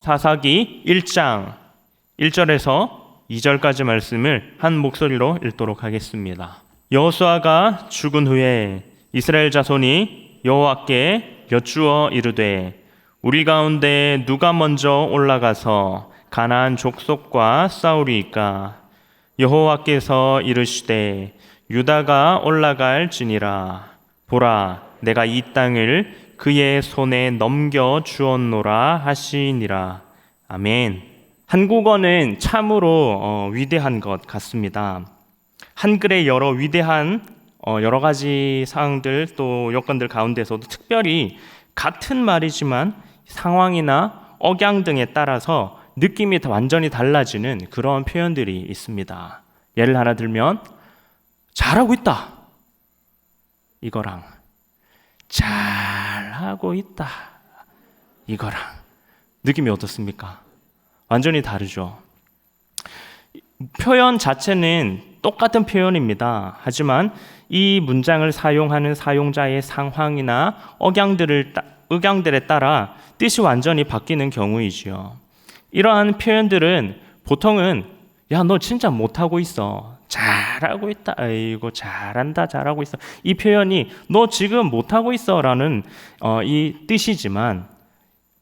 사사기 1장 1절에서 2절까지 말씀을 한 목소리로 읽도록 하겠습니다. 여호수아가 죽은 후에 이스라엘 자손이 여호와께 여쭈어 이르되 우리 가운데 누가 먼저 올라가서 가나안 족속과 싸우리이까 여호와께서 이르시되 유다가 올라갈지니라 보라 내가 이 땅을 그의 손에 넘겨 주었노라 하시니라 아멘. 한국어는 참으로 어, 위대한 것 같습니다. 한글의 여러 위대한 어, 여러 가지 사항들 또 여건들 가운데서도 특별히 같은 말이지만 상황이나 억양 등에 따라서 느낌이 다 완전히 달라지는 그런 표현들이 있습니다. 예를 하나 들면 잘하고 있다 이거랑 잘 하고 있다 이거랑 느낌이 어떻습니까? 완전히 다르죠. 표현 자체는 똑같은 표현입니다. 하지만 이 문장을 사용하는 사용자의 상황이나 억양들을 따- 억양들에 따라 뜻이 완전히 바뀌는 경우이지요. 이러한 표현들은 보통은 야 너 진짜 못하고 있어 잘하고 있다 아이고 잘한다 잘하고 있어 이 표현이 너 지금 못하고 있어라는 어, 이 뜻이지만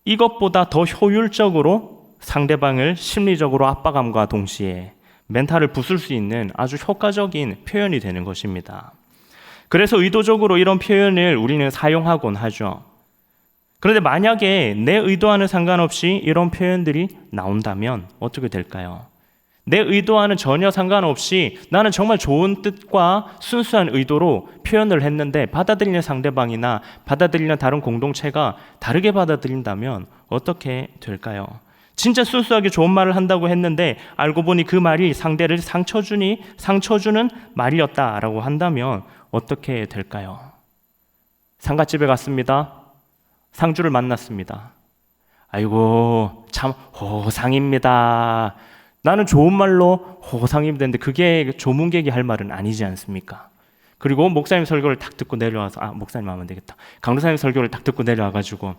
이것보다 더 효율적으로 상대방을 심리적으로 압박함과 동시에 멘탈을 부술 수 있는 아주 효과적인 표현이 되는 것입니다. 그래서 의도적으로 이런 표현을 우리는 사용하곤 하죠. 그런데 만약에 내 의도와는 상관없이 이런 표현들이 나온다면 어떻게 될까요? 내 의도와는 전혀 상관없이 나는 정말 좋은 뜻과 순수한 의도로 표현을 했는데 받아들이는 상대방이나 받아들이는 다른 공동체가 다르게 받아들인다면 어떻게 될까요? 진짜 순수하게 좋은 말을 한다고 했는데 알고 보니 그 말이 상대를 상처 주니 상처 주는 말이었다라고 한다면 어떻게 될까요? 상가집에 갔습니다. 상주를 만났습니다. 아이고 참 호상입니다. 나는 좋은 말로 호상이 되는데 그게 조문객이 할 말은 아니지 않습니까? 그리고 목사님 설교를 딱 듣고 내려와서 아 목사님 하면 되겠다. 강도사님 설교를 딱 듣고 내려와 가지고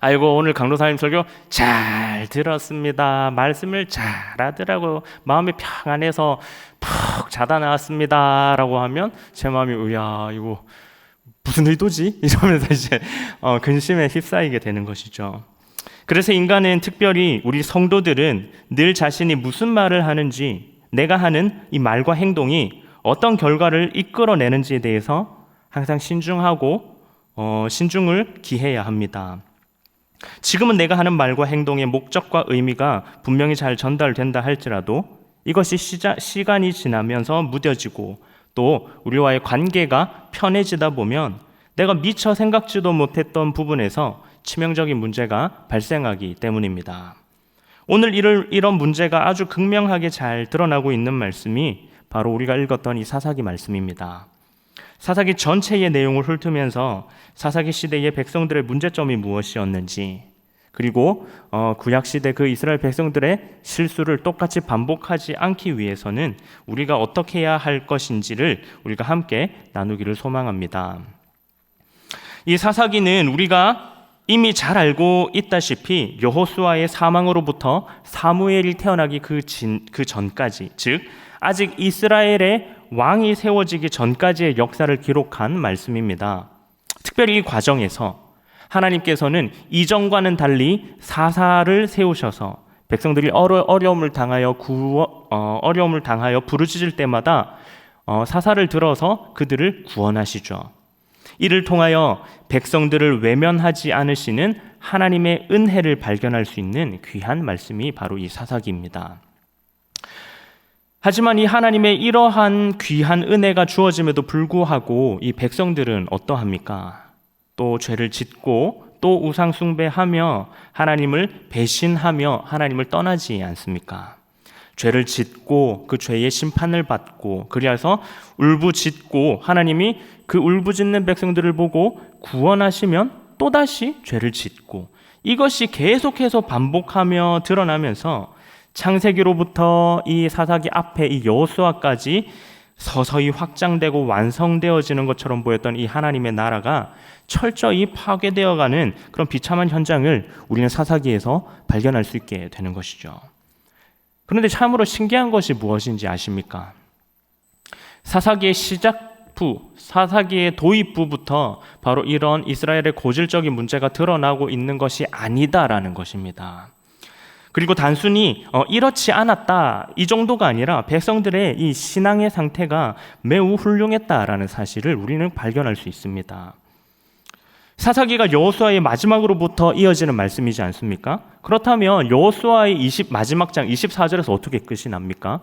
아이고 오늘 강도사님 설교 잘 들었습니다. 말씀을 잘 하더라고 마음이 평안해서 푹 자다 나왔습니다라고 하면 제 마음이 으야 이거 무슨 의도지? 이러면서 이제 어, 근심에 휩싸이게 되는 것이죠. 그래서 인간은 특별히 우리 성도들은 늘 자신이 무슨 말을 하는지 내가 하는 이 말과 행동이 어떤 결과를 이끌어내는지에 대해서 항상 신중하고 어, 신중을 기해야 합니다. 지금은 내가 하는 말과 행동의 목적과 의미가 분명히 잘 전달된다 할지라도 이것이 시자, 시간이 지나면서 무뎌지고 또 우리와의 관계가 편해지다 보면 내가 미처 생각지도 못했던 부분에서 치명적인 문제가 발생하기 때문입니다. 오늘 이런, 문제가 아주 극명하게 잘 드러나고 있는 말씀이 바로 우리가 읽었던 이 사사기 말씀입니다. 사사기 전체의 내용을 훑으면서 사사기 시대의 백성들의 문제점이 무엇이었는지 그리고 어, 구약 시대 그 이스라엘 백성들의 실수를 똑같이 반복하지 않기 위해서는 우리가 어떻게 해야 할 것인지를 우리가 함께 나누기를 소망합니다. 이 사사기는 우리가 이미 잘 알고 있다시피 여호수아의 사망으로부터 사무엘이 태어나기 그, 진, 그 전까지 즉 아직 이스라엘의 왕이 세워지기 전까지의 역사를 기록한 말씀입니다. 특별히 이 과정에서 하나님께서는 이전과는 달리 사사를 세우셔서 백성들이 어려, 어려움을 당하여 구워, 어, 어 려움을 당하여 부르짖을 때마다 어, 사사를 들어서 그들을 구원하시죠. 이를 통하여 백성들을 외면하지 않으시는 하나님의 은혜를 발견할 수 있는 귀한 말씀이 바로 이 사사기입니다. 하지만 이 하나님의 이러한 귀한 은혜가 주어짐에도 불구하고 이 백성들은 어떠합니까? 또 죄를 짓고 또 우상숭배하며 하나님을 배신하며 하나님을 떠나지 않습니까? 죄를 짓고 그 죄의 심판을 받고 그리하서 울부짖고 하나님이 그 울부짖는 백성들을 보고 구원하시면 또다시 죄를 짓고 이것이 계속해서 반복하며 드러나면서 창세기로부터 이 사사기 앞에 이 여호수아까지 서서히 확장되고 완성되어지는 것처럼 보였던 이 하나님의 나라가 철저히 파괴되어가는 그런 비참한 현장을 우리는 사사기에서 발견할 수 있게 되는 것이죠. 그런데 참으로 신기한 것이 무엇인지 아십니까? 사사기의 시작부, 사사기의 도입부부터 바로 이런 이스라엘의 고질적인 문제가 드러나고 있는 것이 아니다라는 것입니다. 그리고 단순히 어, 이렇지 않았다 이 정도가 아니라 백성들의 이 신앙의 상태가 매우 훌륭했다라는 사실을 우리는 발견할 수 있습니다. 사사기가 여호수아의 마지막으로부터 이어지는 말씀이지 않습니까? 그렇다면 여호수아의 20 마지막 장 24절에서 어떻게 끝이 납니까?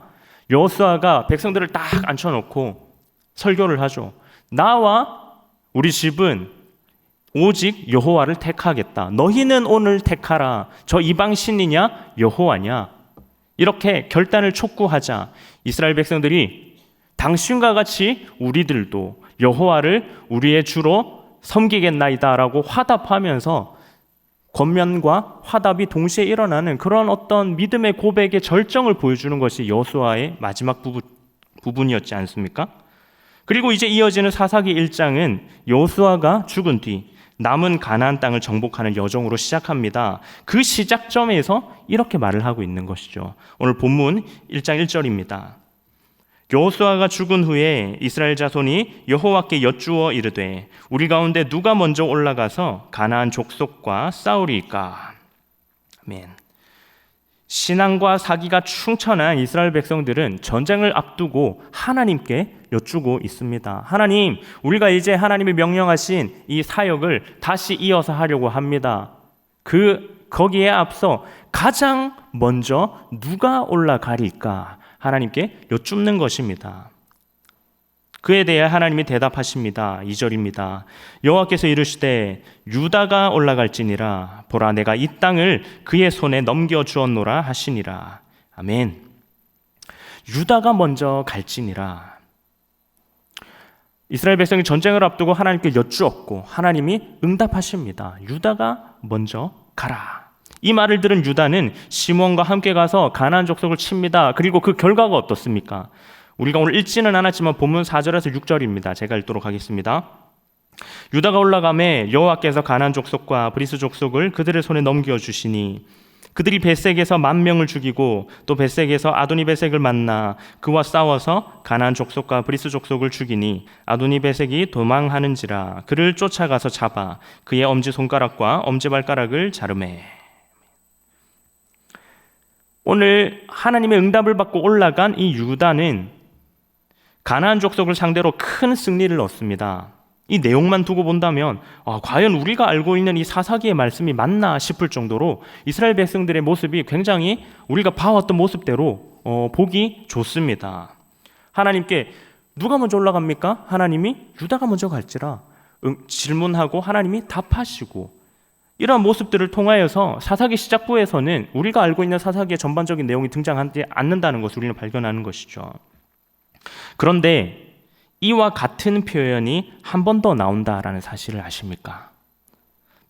여호수아가 백성들을 딱 앉혀놓고 설교를 하죠. 나와 우리 집은 오직 여호와를 택하겠다. 너희는 오늘 택하라. 저 이방 신이냐 여호와냐? 이렇게 결단을 촉구하자 이스라엘 백성들이 당신과 같이 우리들도 여호와를 우리의 주로 섬기겠나이다라고 화답하면서 권면과 화답이 동시에 일어나는 그런 어떤 믿음의 고백의 절정을 보여주는 것이 여호수아의 마지막 부분, 부분이었지 않습니까? 그리고 이제 이어지는 사사기 1장은 여호수아가 죽은 뒤 남은 가나안 땅을 정복하는 여정으로 시작합니다. 그 시작점에서 이렇게 말을 하고 있는 것이죠. 오늘 본문 1장 1절입니다. 여호수아가 죽은 후에 이스라엘 자손이 여호와께 여쭈어 이르되 우리 가운데 누가 먼저 올라가서 가나안 족속과 싸우리까? 아멘. 신앙과 사기가 충천한 이스라엘 백성들은 전쟁을 앞두고 하나님께 여쭈고 있습니다. 하나님, 우리가 이제 하나님이 명령하신 이 사역을 다시 이어서 하려고 합니다. 그 거기에 앞서 가장 먼저 누가 올라가리까? 하나님께 여쭙는 것입니다. 그에 대해 하나님이 대답하십니다. 2절입니다. 여호와께서 이르시되 유다가 올라갈지니라 보라 내가 이 땅을 그의 손에 넘겨 주었노라 하시니라. 아멘. 유다가 먼저 갈지니라. 이스라엘 백성이 전쟁을 앞두고 하나님께 여쭈었고 하나님이 응답하십니다. 유다가 먼저 가라. 이 말을 들은 유다는 시몬과 함께 가서 가나안 족속을 칩니다. 그리고 그 결과가 어떻습니까? 우리가 오늘 읽지는 않았지만 본문 4절에서 6절입니다. 제가 읽도록 하겠습니다. 유다가 올라가매 여호와께서 가나안 족속과 브리스 족속을 그들의 손에 넘겨 주시니 그들이 베색에서 만 명을 죽이고 또 베색에서 아도니 베색을 만나 그와 싸워서 가나안 족속과 브리스 족속을 죽이니 아도니 베색이 도망하는지라 그를 쫓아가서 잡아 그의 엄지 손가락과 엄지 발가락을 자르매 오늘 하나님의 응답을 받고 올라간 이 유다는 가나안 족속을 상대로 큰 승리를 얻습니다. 이 내용만 두고 본다면 아, 과연 우리가 알고 있는 이 사사기의 말씀이 맞나 싶을 정도로 이스라엘 백성들의 모습이 굉장히 우리가 봐왔던 모습대로 어, 보기 좋습니다. 하나님께 누가 먼저 올라갑니까? 하나님이 유다가 먼저 갈지라 응, 질문하고 하나님이 답하시고 이러한 모습들을 통하여서 사사기 시작부에서는 우리가 알고 있는 사사기의 전반적인 내용이 등장하지 않는다는 것을 우리는 발견하는 것이죠. 그런데 이와 같은 표현이 한 번 더 나온다라는 사실을 아십니까?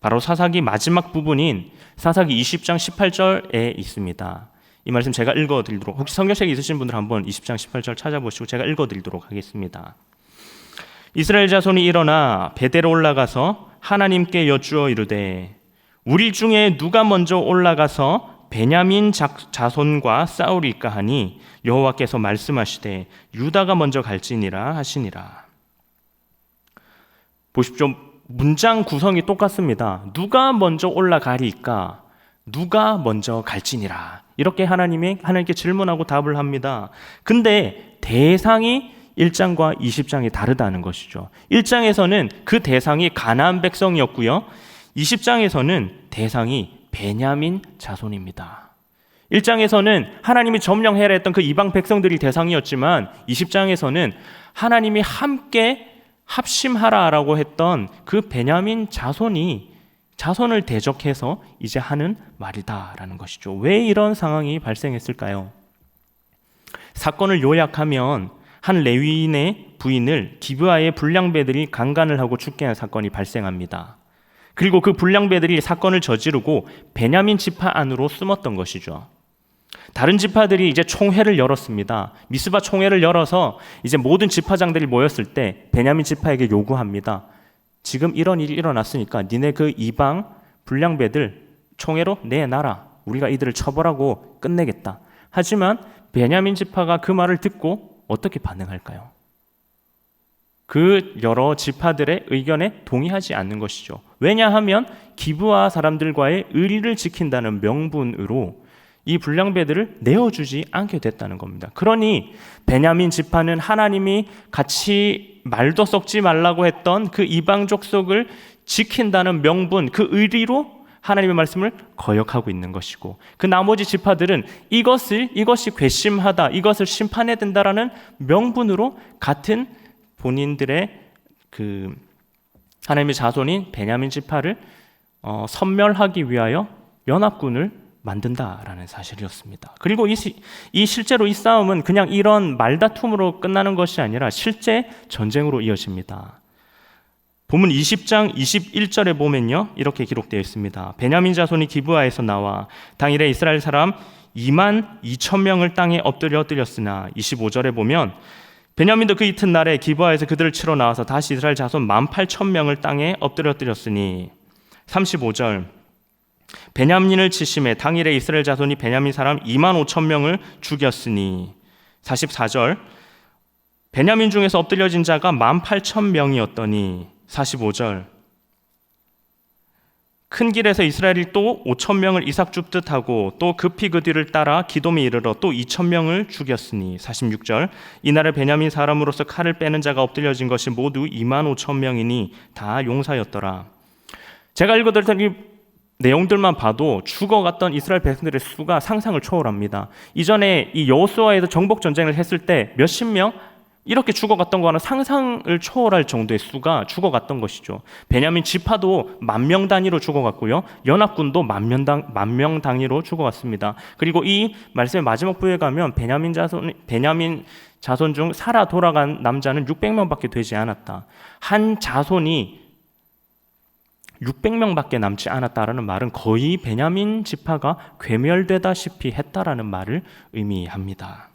바로 사사기 마지막 부분인 사사기 20장 18절에 있습니다. 이 말씀 제가 읽어 드리도록 혹시 성경책에 있으신 분들 한번 20장 18절 찾아보시고 제가 읽어 드리도록 하겠습니다. 이스라엘 자손이 일어나 베델로 올라가서 하나님께 여쭈어 이르되 우리 중에 누가 먼저 올라가서 베냐민 자손과 싸우리까 하니 여호와께서 말씀하시되 유다가 먼저 갈지니라 하시니라. 보십시오. 문장 구성이 똑같습니다. 누가 먼저 올라가리까? 누가 먼저 갈지니라. 이렇게 하나님이 하나님께 질문하고 답을 합니다. 근데 대상이 1장과 20장이 다르다는 것이죠. 1장에서는 그 대상이 가나안 백성이었고요. 20장에서는 대상이 베냐민 자손입니다. 1장에서는 하나님이 점령해라 했던 그 이방 백성들이 대상이었지만 20장에서는 하나님이 함께 합심하라라고 했던 그 베냐민 자손이 자손을 대적해서 이제 하는 말이다라는 것이죠. 왜 이런 상황이 발생했을까요? 사건을 요약하면 한 레위인의 부인을 기브아의 불량배들이 강간을 하고 죽게 한 사건이 발생합니다. 그리고 그 불량배들이 사건을 저지르고 베냐민 지파 안으로 숨었던 것이죠. 다른 지파들이 이제 총회를 열었습니다. 미스바 총회를 열어서 이제 모든 지파장들이 모였을 때 베냐민 지파에게 요구합니다. 지금 이런 일이 일어났으니까 니네 그 이방 불량배들 총회로 내놔라. 우리가 이들을 처벌하고 끝내겠다. 하지만 베냐민 지파가 그 말을 듣고 어떻게 반응할까요? 그 여러 지파들의 의견에 동의하지 않는 것이죠. 왜냐하면 기부와 사람들과의 의리를 지킨다는 명분으로 이 불량배들을 내어주지 않게 됐다는 겁니다. 그러니 베냐민 지파는 하나님이 같이 말도 섞지 말라고 했던 그 이방 족속을 지킨다는 명분, 그 의리로 하나님의 말씀을 거역하고 있는 것이고 그 나머지 지파들은 이것을 이것이 괘씸하다, 이것을 심판해야 된다라는 명분으로 같은 본인들의 그 하나님의 자손인 베냐민 지파를 어, 섬멸하기 위하여 연합군을 만든다라는 사실이었습니다. 그리고 이, 시, 이 실제로 이 싸움은 그냥 이런 말다툼으로 끝나는 것이 아니라 실제 전쟁으로 이어집니다. 본문 20장 21절에 보면요. 이렇게 기록되어 있습니다. 베냐민 자손이 기브아에서 나와 당일에 이스라엘 사람 2만 2천 명을 땅에 엎드려 엎드렸으나 25절에 보면 베냐민도 그 이튿날에 기브아에서 그들을 치러 나와서 다시 이스라엘 자손 1만 8천 명을 땅에 엎드려 엎드렸으니. 35절. 베냐민을 치심에 당일에 이스라엘 자손이 베냐민 사람 2만 5천 명을 죽였으니. 44절. 베냐민 중에서 엎드려진 자가 1만 8천 명이었더니. 45절 큰 길에서 이스라엘이 또 5천 명을 이삭 줍듯 하고 또 급히 그 뒤를 따라 기돔에 이르러 또 2천 명을 죽였으니 46절 이날에 베냐민 사람으로서 칼을 빼는 자가 엎드려진 것이 모두 2만 5천 명이니 다 용사였더라. 제가 읽어드렸던 이 내용들만 봐도 죽어갔던 이스라엘 백성들의 수가 상상을 초월합니다. 이전에 이 여호수아에서 정복 전쟁을 했을 때 몇십 명 이렇게 죽어갔던 거는 상상을 초월할 정도의 수가 죽어갔던 것이죠. 베냐민 지파도 만 명 단위로 죽어갔고요. 연합군도 만명 만명 단위로 죽어갔습니다. 그리고 이 말씀의 마지막 부에 가면 베냐민 자손 베냐민 자손 중 살아 돌아간 남자는 600명밖에 되지 않았다. 한 자손이 600명밖에 남지 않았다라는 말은 거의 베냐민 지파가 괴멸되다시피 했다라는 말을 의미합니다.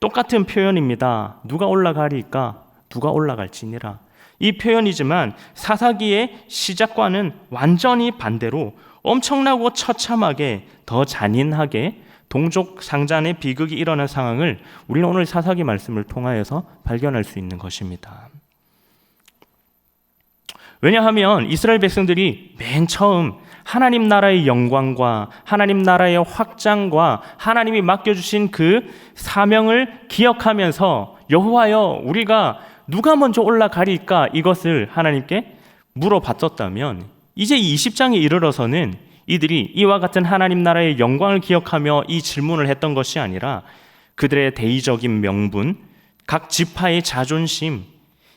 똑같은 표현입니다. 누가 올라가리까? 누가 올라갈지니라. 이 표현이지만 사사기의 시작과는 완전히 반대로 엄청나고 처참하게 더 잔인하게 동족 상잔의 비극이 일어난 상황을 우리는 오늘 사사기 말씀을 통하여서 발견할 수 있는 것입니다. 왜냐하면 이스라엘 백성들이 맨 처음 하나님 나라의 영광과 하나님 나라의 확장과 하나님이 맡겨주신 그 사명을 기억하면서 여호와여 우리가 누가 먼저 올라가리까 이것을 하나님께 물어봤었다면 이제 이 20장에 이르러서는 이들이 이와 같은 하나님 나라의 영광을 기억하며 이 질문을 했던 것이 아니라 그들의 대의적인 명분, 각 지파의 자존심,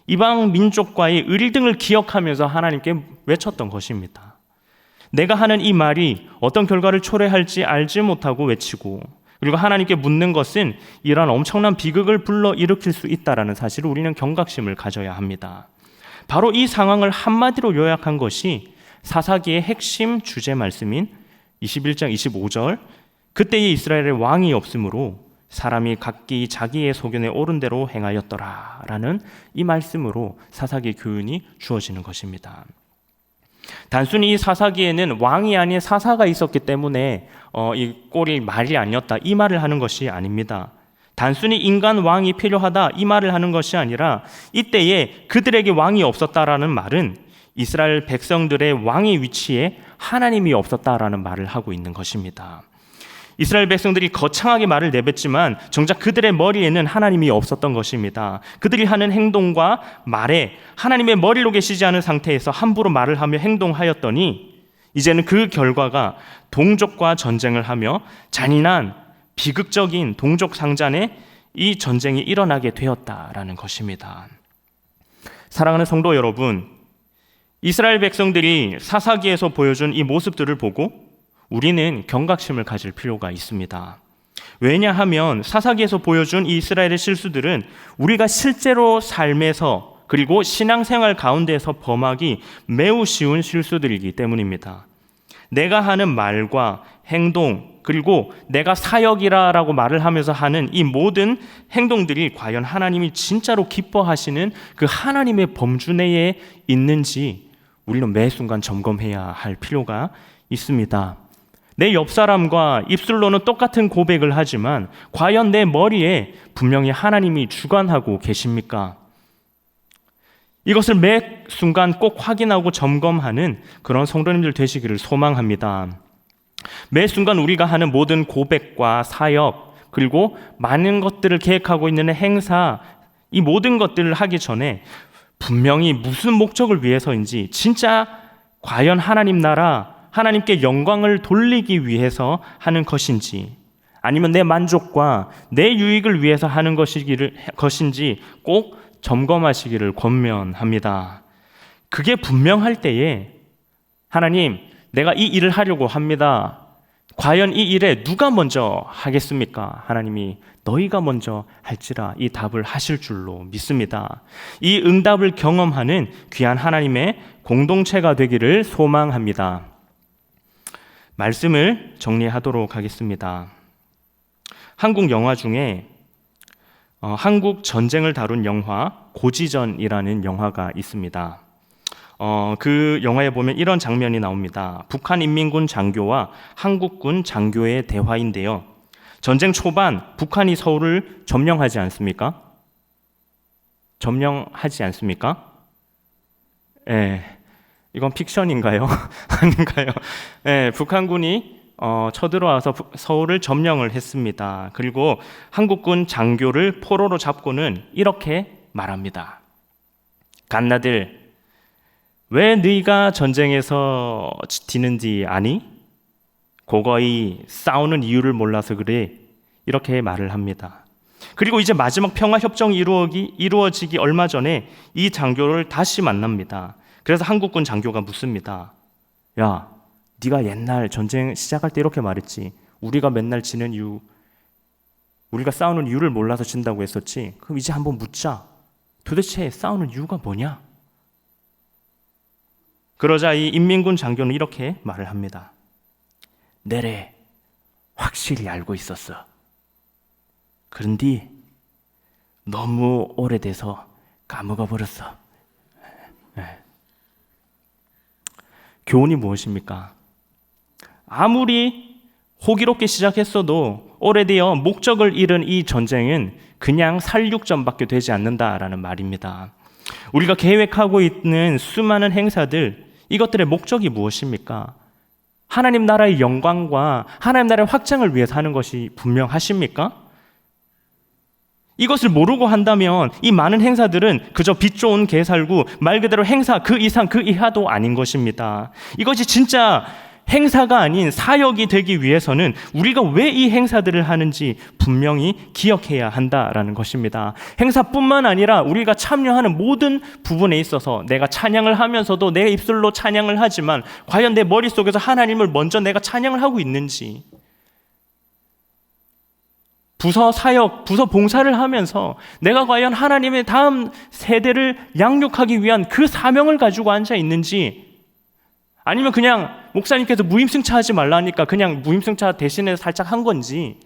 이방 민족과의 의 등을 기억하면서 하나님께 외쳤던 것입니다. 내가 하는 이 말이 어떤 결과를 초래할지 알지 못하고 외치고 그리고 하나님께 묻는 것은 이러한 엄청난 비극을 불러 일으킬 수 있다라는 사실을 우리는 경각심을 가져야 합니다. 바로 이 상황을 한마디로 요약한 것이 사사기의 핵심 주제 말씀인 21장 25절 그때의 이스라엘의 왕이 없으므로 사람이 각기 자기의 소견에 옳은 대로 행하였더라 라는 이 말씀으로 사사기 교훈이 주어지는 것입니다. 단순히 이 사사기에는 왕이 아닌 사사가 있었기 때문에 어, 이 꼴이 말이 아니었다 이 말을 하는 것이 아닙니다. 단순히 인간 왕이 필요하다 이 말을 하는 것이 아니라 이때에 그들에게 왕이 없었다라는 말은 이스라엘 백성들의 왕의 위치에 하나님이 없었다라는 말을 하고 있는 것입니다. 이스라엘 백성들이 거창하게 말을 내뱉지만 정작 그들의 머리에는 하나님이 없었던 것입니다. 그들이 하는 행동과 말에 하나님의 머리로 계시지 않은 상태에서 함부로 말을 하며 행동하였더니 이제는 그 결과가 동족과 전쟁을 하며 잔인한 비극적인 동족 상잔의 이 전쟁이 일어나게 되었다라는 것입니다. 사랑하는 성도 여러분, 이스라엘 백성들이 사사기에서 보여준 이 모습들을 보고 우리는 경각심을 가질 필요가 있습니다. 왜냐하면 사사기에서 보여준 이 이스라엘의 실수들은 우리가 실제로 삶에서 그리고 신앙생활 가운데서 범하기 매우 쉬운 실수들이기 때문입니다. 내가 하는 말과 행동, 그리고 내가 사역이라라고 말을 하면서 하는 이 모든 행동들이 과연 하나님이 진짜로 기뻐하시는 그 하나님의 범주 내에 있는지 우리는 매 순간 점검해야 할 필요가 있습니다. 내 옆 사람과 입술로는 똑같은 고백을 하지만 과연 내 머리에 분명히 하나님이 주관하고 계십니까? 이것을 매 순간 꼭 확인하고 점검하는 그런 성도님들 되시기를 소망합니다. 매 순간 우리가 하는 모든 고백과 사역, 그리고 많은 것들을 계획하고 있는 행사, 이 모든 것들을 하기 전에 분명히 무슨 목적을 위해서인지 진짜 과연 하나님 나라, 하나님께 영광을 돌리기 위해서 하는 것인지 아니면 내 만족과 내 유익을 위해서 하는 것이기를, 것인지 꼭 점검하시기를 권면합니다. 그게 분명할 때에 하나님, 내가 이 일을 하려고 합니다. 과연 이 일에 누가 먼저 하겠습니까? 하나님이 너희가 먼저 할지라 이 답을 하실 줄로 믿습니다. 이 응답을 경험하는 귀한 하나님의 공동체가 되기를 소망합니다. 말씀을 정리하도록 하겠습니다. 한국 영화 중에 어, 한국 전쟁을 다룬 영화 고지전이라는 영화가 있습니다. 어, 그 영화에 보면 이런 장면이 나옵니다. 북한 인민군 장교와 한국군 장교의 대화인데요. 전쟁 초반 북한이 서울을 점령하지 않습니까? 점령하지 않습니까? 예. 이건 픽션인가요? 아닌가요? 예, 북한군이 어, 쳐들어와서 부- 서울을 점령을 했습니다. 그리고 한국군 장교를 포로로 잡고는 이렇게 말합니다. 갓나들 왜 너희가 전쟁에서 뒤는지 아니? 고거이 싸우는 이유를 몰라서 그래. 이렇게 말을 합니다. 그리고 이제 마지막 평화 협정이 이루어기, 이루어지기 얼마 전에 이 장교를 다시 만납니다. 그래서 한국군 장교가 묻습니다. 야, 네가 옛날 전쟁 시작할 때 이렇게 말했지. 우리가 맨날 지는 이유, 우리가 싸우는 이유를 몰라서 진다고 했었지. 그럼 이제 한번 묻자. 도대체 싸우는 이유가 뭐냐? 그러자 이 인민군 장교는 이렇게 말을 합니다. 내래 확실히 알고 있었어. 그런데 너무 오래돼서 까먹어 버렸어. 교훈이 무엇입니까? 아무리 호기롭게 시작했어도 오래되어 목적을 잃은 이 전쟁은 그냥 살육전밖에 되지 않는다라는 말입니다. 우리가 계획하고 있는 수많은 행사들 이것들의 목적이 무엇입니까? 하나님 나라의 영광과 하나님 나라의 확장을 위해서 하는 것이 분명하십니까? 이것을 모르고 한다면 이 많은 행사들은 그저 빛 좋은 개살구 말 그대로 행사 그 이상 그 이하도 아닌 것입니다. 이것이 진짜 행사가 아닌 사역이 되기 위해서는 우리가 왜 이 행사들을 하는지 분명히 기억해야 한다라는 것입니다. 행사뿐만 아니라 우리가 참여하는 모든 부분에 있어서 내가 찬양을 하면서도 내 입술로 찬양을 하지만 과연 내 머릿속에서 하나님을 먼저 내가 찬양을 하고 있는지 부서 사역, 부서 봉사를 하면서 내가 과연 하나님의 다음 세대를 양육하기 위한 그 사명을 가지고 앉아 있는지 아니면 그냥 목사님께서 무임승차 하지 말라니까 그냥 무임승차 대신에 살짝 한 건지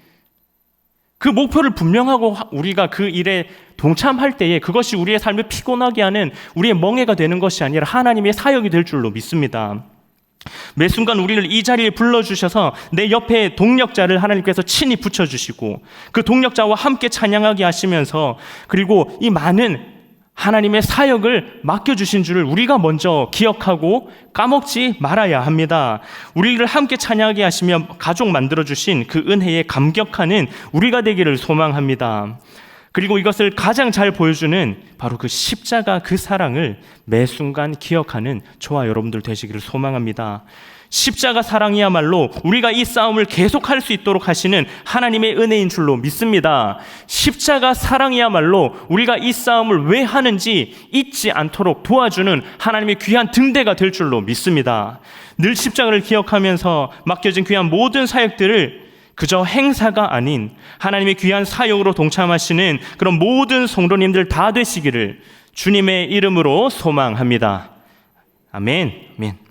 그 목표를 분명하고 하- 우리가 그 일에 동참할 때에 그것이 우리의 삶을 피곤하게 하는 우리의 멍해가 되는 것이 아니라 하나님의 사역이 될 줄로 믿습니다. 매 순간 우리를 이 자리에 불러주셔서 내 옆에 동력자를 하나님께서 친히 붙여주시고 그 동력자와 함께 찬양하게 하시면서 그리고 이 많은 하나님의 사역을 맡겨주신 줄을 우리가 먼저 기억하고 까먹지 말아야 합니다. 우리를 함께 찬양하게 하시며 가족 만들어주신 그 은혜에 감격하는 우리가 되기를 소망합니다. 그리고 이것을 가장 잘 보여주는 바로 그 십자가 그 사랑을 매 순간 기억하는 저와 여러분들 되시기를 소망합니다. 십자가 사랑이야말로 우리가 이 싸움을 계속할 수 있도록 하시는 하나님의 은혜인 줄로 믿습니다. 십자가 사랑이야말로 우리가 이 싸움을 왜 하는지 잊지 않도록 도와주는 하나님의 귀한 등대가 될 줄로 믿습니다. 늘 십자가를 기억하면서 맡겨진 귀한 모든 사역들을 그저 행사가 아닌 하나님의 귀한 사역으로 동참하시는 그런 모든 성도님들 다 되시기를 주님의 이름으로 소망합니다. 아멘. 아멘.